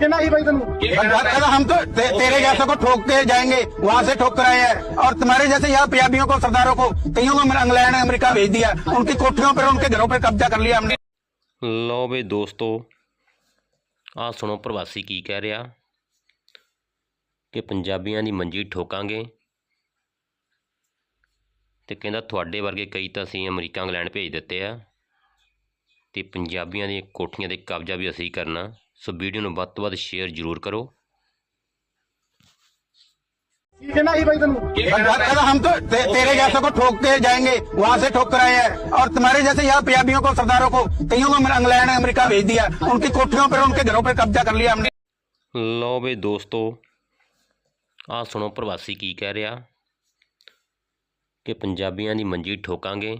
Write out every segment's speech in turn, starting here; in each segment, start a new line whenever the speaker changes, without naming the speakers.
कहना ही भाई तनु
कहता हम तो ते, तेरे जैसे को ठोक के जाएंगे वहाँ से ठोक कर आए हैं और तुम्हारे जैसे यहाँ पंजाबियों को सरदारों को कईयों को इंग्लैंड अमेरिका भेज दिया उनकी कोठियों पर उनके घरों पर कब्जा कर लिया हमने
ਲਓ ਵੀ ਦੋਸਤੋ ਆਹ ਸੁਣੋ ਪ੍ਰਵਾਸੀ ਕੀ ਕਹਿ ਰਿਹਾ ਕਿ ਪੰਜਾਬੀਆਂ ਦੀ ਮੰਜੀ ਠੋਕਾਂਗੇ ਤੇ ਕਹਿੰਦਾ ਤੁਹਾਡੇ ਵਰਗੇ ਕਈ ਤਾਂ ਅਸੀਂ ਅਮਰੀਕਾ ਇੰਗਲੈਂਡ ਭੇਜ ਦਿੱਤੇ ਆ ਤੇ ਪੰਜਾਬੀਆਂ ਦੀਆਂ ਕੋਠੀਆਂ ਤੇ ਕਬਜ਼ਾ ਵੀ ਅਸੀਂ ਕਰਨਾ ਸੋ ਵੀਡੀਓ ਨੂੰ ਵੱਧ ਤੋਂ ਵੱਧ ਸ਼ੇਅਰ ਜ਼ਰੂਰ ਕਰੋ
कहना ही भाई तनु
कहता हम तो ते, तेरे जैसे को ठोक के जाएंगे वहाँ से ठोक कर आए हैं और तुम्हारे जैसे यहाँ पंजाबियों को सरदारों को कईयों को इंग्लैंड अमेरिका भेज दिया उनकी कोठियों पर उनके घरों पर कब्जा कर लिया हमने
ਲਓ ਵੀ ਦੋਸਤੋ ਆਹ ਸੁਣੋ ਪ੍ਰਵਾਸੀ ਕੀ ਕਹਿ ਰਿਹਾ ਕਿ ਪੰਜਾਬੀਆਂ ਦੀ ਮੰਜੀ ਠੋਕਾਂਗੇ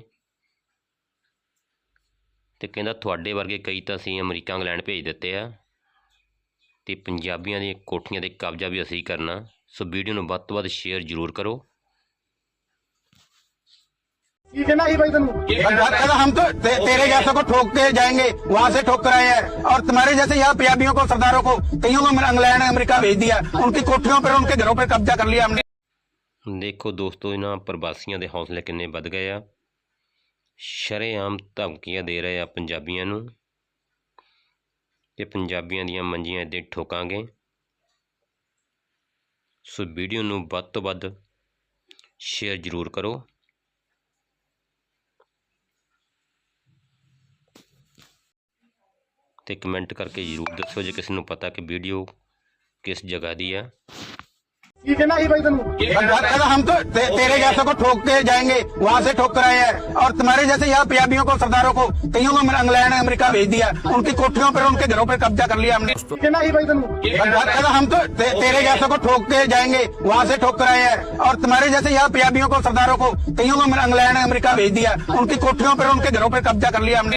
ਤੇ ਕਹਿੰਦਾ ਤੁਹਾਡੇ ਵਰਗੇ ਕਈ ਤਾਂ ਅਸੀਂ ਅਮਰੀਕਾ ਇੰਗਲੈਂਡ ਭੇਜ ਦਿੱਤੇ ਆ ਤੇ ਪੰਜਾਬੀਆਂ ਦੀਆਂ ਕੋਠੀਆਂ ਤੇ ਕਬਜ਼ਾ ਵੀ ਅਸੀਂ ਕਰਨਾ ਸੋ ਵੀਡੀਓ ਨੂੰ ਵੱਧ ਤੋਂ ਵੱਧ ਸ਼ੇਅਰ ਜ਼ਰੂਰ ਕਰੋ
कहना ही भाई तनु
कहता हम तो ते, तेरे जैसे को ठोक के जाएंगे वहाँ से ठोक कर आए हैं और तुम्हारे जैसे यहाँ पंजाबियों को सरदारों को कईयों को इंग्लैंड अमेरिका भेज दिया उनकी कोठियों पर उनके घरों पर कब्जा कर लिया हमने
ਦੇਖੋ ਦੋਸਤੋ ਇਹਨਾਂ ਪ੍ਰਵਾਸੀਆਂ ਦੇ ਹੌਸਲੇ ਕਿੰਨੇ ਵੱਧ ਗਏ ਆ ਸ਼ਰੇਆਮ ਧਮਕੀਆਂ ਦੇ ਰਹੇ ਆ ਪੰਜਾਬੀਆਂ ਨੂੰ ਕਿ ਪੰਜਾਬੀਆਂ ਦੀਆਂ ਮੰਜੀਆਂ ਇੱਦਾਂ ਠੋਕਾਂਗੇ। ਸੋ ਵੀਡੀਓ ਨੂੰ ਵੱਧ ਤੋਂ ਵੱਧ ਸ਼ੇਅਰ ਜ਼ਰੂਰ ਕਰੋ। ਤੇ ਕਮੈਂਟ ਕਰਕੇ ਜ਼ਰੂਰ ਦੱਸੋ ਜੇ ਕਿਸੇ ਨੂੰ ਪਤਾ ਕਿ ਵੀਡੀਓ ਕਿਸ ਜਗ੍ਹਾ ਦੀ ਆ।
कहना ही भाई तनु
हम तो ते, तेरे जैसे को ठोक के जाएँगे वहाँ से ठोक कर आए हैं। और तुम्हारे जैसे यहाँ पंजाबियों को सरदारों को कईयों को इंग्लैंड अमेरिका भेज दिया। उनकी कोठियों पर उनके घरों पर कब्जा कर लिया हमने।
कहना ही भाई तनु
हम तो ते, तेरे जैसे को ठोक के जाएँगे वहाँ से ठोक कर आए हैं। और तुम्हारे जैसे यहाँ पंजाबियों को सरदारों को कईयों को इंग्लैंड अमेरिका भेज दिया। उनकी कोठियों पर उनके घरों पर कब्जा कर लिया हमने।